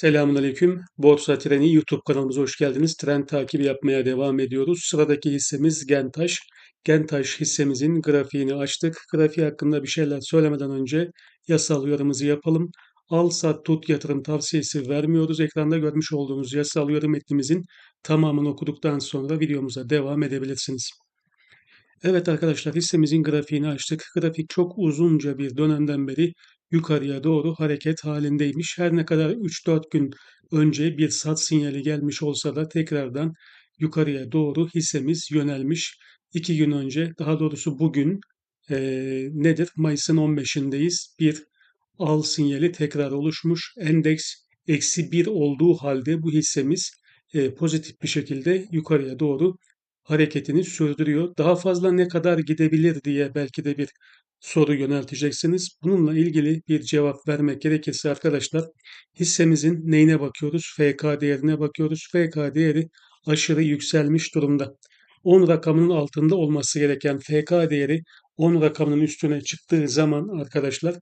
Selamünaleyküm. Borsa Treni YouTube kanalımıza hoş geldiniz. Trend takibi yapmaya devam ediyoruz. Sıradaki hissemiz Gentaş. Gentaş hissemizin grafiğini açtık. Grafiği hakkında bir şeyler söylemeden önce yasal uyarımızı yapalım. Al sat tut yatırım tavsiyesi vermiyoruz. Ekranda görmüş olduğunuz yasal uyarı metnimizin tamamını okuduktan sonra videomuza devam edebilirsiniz. Evet arkadaşlar hissemizin grafiğini açtık. Grafik çok uzunca bir dönemden beri yukarıya doğru hareket halindeymiş. Her ne kadar 3-4 gün önce bir sat sinyali gelmiş olsa da tekrardan yukarıya doğru hissemiz yönelmiş. 2 gün önce daha doğrusu bugün e, nedir? Mayıs'ın 15'indeyiz. Bir al sinyali tekrar oluşmuş. Endeks eksi 1 olduğu halde bu hissemiz e, pozitif bir şekilde yukarıya doğru hareketini sürdürüyor. Daha fazla ne kadar gidebilir diye belki de bir soru yönelteceksiniz. Bununla ilgili bir cevap vermek gerekirse arkadaşlar hissemizin neyine bakıyoruz? FK değerine bakıyoruz. FK değeri aşırı yükselmiş durumda. 10 rakamının altında olması gereken FK değeri 10 rakamının üstüne çıktığı zaman arkadaşlar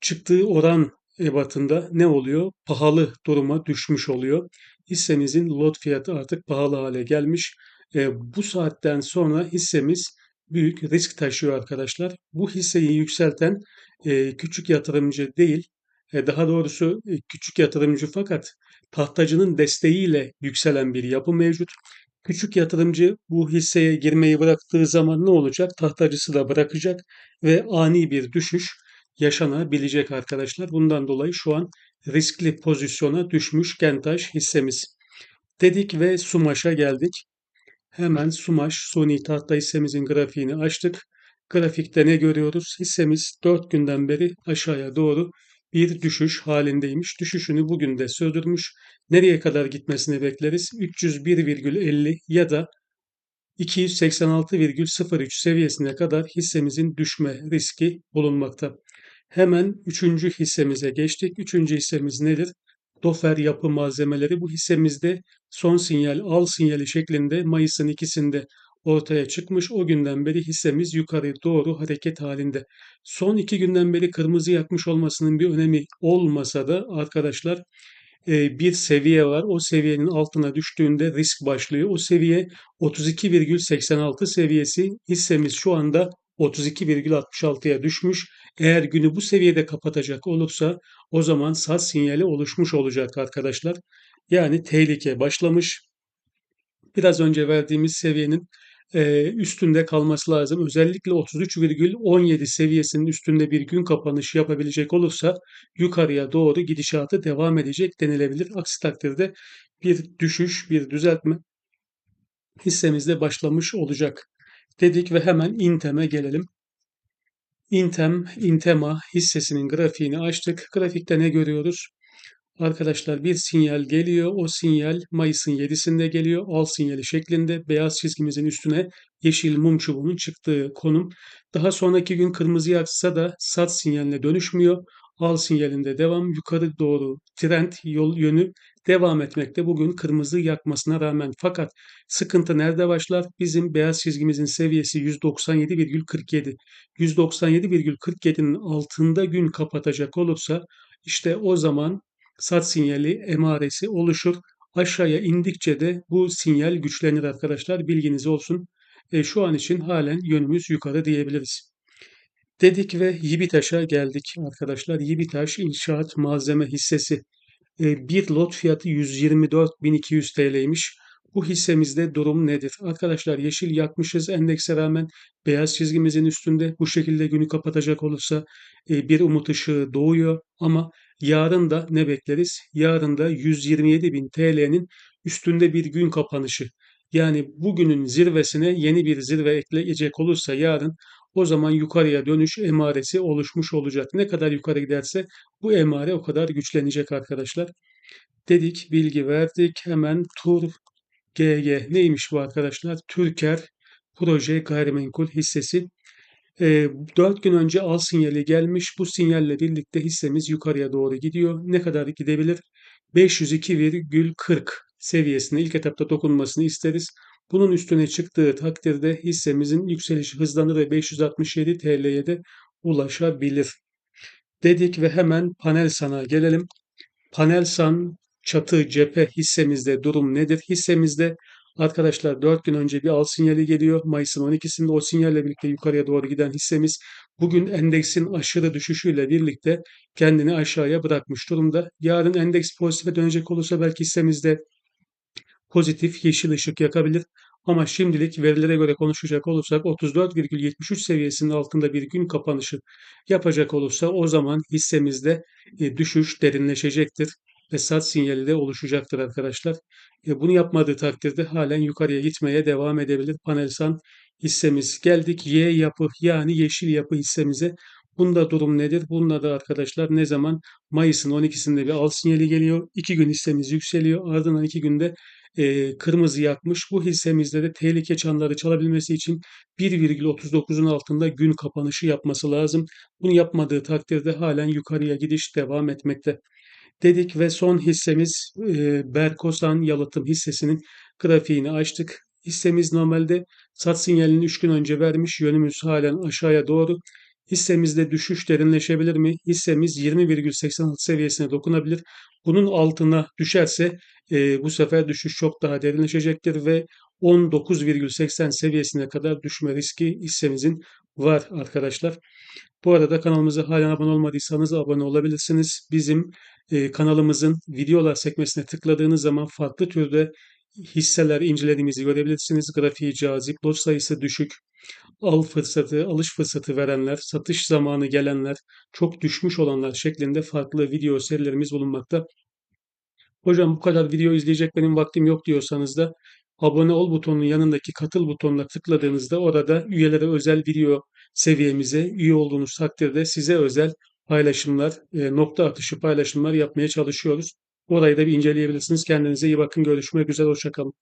çıktığı oran ebatında ne oluyor? Pahalı duruma düşmüş oluyor. Hissemizin lot fiyatı artık pahalı hale gelmiş. E, bu saatten sonra hissemiz büyük risk taşıyor arkadaşlar. Bu hisseyi yükselten e, küçük yatırımcı değil, e, daha doğrusu e, küçük yatırımcı fakat tahtacının desteğiyle yükselen bir yapı mevcut. Küçük yatırımcı bu hisseye girmeyi bıraktığı zaman ne olacak? Tahtacısı da bırakacak ve ani bir düşüş yaşanabilecek arkadaşlar. Bundan dolayı şu an riskli pozisyona düşmüş Gentaş hissemiz. Dedik ve Sumaş'a geldik. Hemen Sumaş suni tahta hissemizin grafiğini açtık. Grafikte ne görüyoruz? Hissemiz 4 günden beri aşağıya doğru bir düşüş halindeymiş. Düşüşünü bugün de sürdürmüş. Nereye kadar gitmesini bekleriz? 301,50 ya da 286,03 seviyesine kadar hissemizin düşme riski bulunmakta. Hemen üçüncü hissemize geçtik. Üçüncü hissemiz nedir? Dofer Yapı Malzemeleri bu hissemizde son sinyal al sinyali şeklinde Mayıs'ın ikisinde ortaya çıkmış. O günden beri hissemiz yukarı doğru hareket halinde. Son iki günden beri kırmızı yakmış olmasının bir önemi olmasa da arkadaşlar e, bir seviye var. O seviyenin altına düştüğünde risk başlıyor. O seviye 32,86 seviyesi. Hissemiz şu anda 32,66'ya düşmüş. Eğer günü bu seviyede kapatacak olursa o zaman sat sinyali oluşmuş olacak arkadaşlar. Yani tehlike başlamış. Biraz önce verdiğimiz seviyenin e, üstünde kalması lazım. Özellikle 33,17 seviyesinin üstünde bir gün kapanış yapabilecek olursa yukarıya doğru gidişatı devam edecek denilebilir. Aksi takdirde bir düşüş, bir düzeltme hissemizde başlamış olacak dedik ve hemen Intem'e gelelim. Intem, Intema hissesinin grafiğini açtık. Grafikte ne görüyoruz? Arkadaşlar bir sinyal geliyor. O sinyal Mayıs'ın 7'sinde geliyor. Al sinyali şeklinde beyaz çizgimizin üstüne yeşil mum çubuğunun çıktığı konum. Daha sonraki gün kırmızı yaksa da sat sinyaline dönüşmüyor. Al sinyalinde devam yukarı doğru trend yol yönü devam etmekte bugün kırmızı yakmasına rağmen. Fakat sıkıntı nerede başlar? Bizim beyaz çizgimizin seviyesi 197,47. 197,47'nin altında gün kapatacak olursa işte o zaman sat sinyali emaresi oluşur. Aşağıya indikçe de bu sinyal güçlenir arkadaşlar. Bilginiz olsun. E, şu an için halen yönümüz yukarı diyebiliriz. Dedik ve Yibitaş'a geldik arkadaşlar. Yibitaş inşaat malzeme hissesi. E, bir lot fiyatı 124.200 TL'ymiş. Bu hissemizde durum nedir? Arkadaşlar yeşil yakmışız endekse rağmen beyaz çizgimizin üstünde bu şekilde günü kapatacak olursa e, bir umut ışığı doğuyor ama yarın da ne bekleriz? Yarın da 127.000 TL'nin üstünde bir gün kapanışı. Yani bugünün zirvesine yeni bir zirve ekleyecek olursa yarın o zaman yukarıya dönüş emaresi oluşmuş olacak. Ne kadar yukarı giderse bu emare o kadar güçlenecek arkadaşlar. Dedik, bilgi verdik. Hemen Tur GG neymiş bu arkadaşlar? Türker Proje Gayrimenkul hissesi. E, 4 gün önce al sinyali gelmiş. Bu sinyalle birlikte hissemiz yukarıya doğru gidiyor. Ne kadar gidebilir? 502,40 seviyesine ilk etapta dokunmasını isteriz. Bunun üstüne çıktığı takdirde hissemizin yükselişi hızlanır ve 567 TL'ye de ulaşabilir. Dedik ve hemen panel sana gelelim. Panel san çatı cephe hissemizde durum nedir? Hissemizde arkadaşlar 4 gün önce bir al sinyali geliyor. Mayıs'ın 12'sinde o sinyalle birlikte yukarıya doğru giden hissemiz bugün endeksin aşırı düşüşüyle birlikte kendini aşağıya bırakmış durumda. Yarın endeks pozitife dönecek olursa belki hissemizde pozitif yeşil ışık yakabilir. Ama şimdilik verilere göre konuşacak olursak 34,73 seviyesinin altında bir gün kapanışı yapacak olursa o zaman hissemizde e, düşüş derinleşecektir ve sat sinyali de oluşacaktır arkadaşlar. E, bunu yapmadığı takdirde halen yukarıya gitmeye devam edebilir. Panelsan hissemiz geldik Y yapı yani yeşil yapı hissemize. Bunda durum nedir? Bunda da arkadaşlar ne zaman Mayıs'ın 12'sinde bir al sinyali geliyor. 2 gün hissemiz yükseliyor. Ardından 2 günde e, kırmızı yakmış. Bu hissemizde de tehlike çanları çalabilmesi için 1,39'un altında gün kapanışı yapması lazım. Bunu yapmadığı takdirde halen yukarıya gidiş devam etmekte dedik ve son hissemiz e, Berkosan Yalıtım hissesinin grafiğini açtık. Hissemiz normalde sat sinyalini 3 gün önce vermiş. Yönümüz halen aşağıya doğru. Hissemizde düşüş derinleşebilir mi? Hissemiz 20,86 seviyesine dokunabilir. Bunun altına düşerse e, bu sefer düşüş çok daha derinleşecektir ve 19,80 seviyesine kadar düşme riski hissemizin var arkadaşlar. Bu arada kanalımıza halen abone olmadıysanız abone olabilirsiniz. Bizim e, kanalımızın videolar sekmesine tıkladığınız zaman farklı türde hisseler incelediğimizi görebilirsiniz. Grafiği cazip, lot sayısı düşük, al fırsatı, alış fırsatı verenler, satış zamanı gelenler, çok düşmüş olanlar şeklinde farklı video serilerimiz bulunmakta. Hocam bu kadar video izleyecek benim vaktim yok diyorsanız da abone ol butonunun yanındaki katıl butonuna tıkladığınızda orada üyelere özel video seviyemize üye olduğunuz takdirde size özel paylaşımlar, e, nokta atışı paylaşımlar yapmaya çalışıyoruz. Orayı da bir inceleyebilirsiniz. Kendinize iyi bakın. Görüşmek üzere. Hoşçakalın.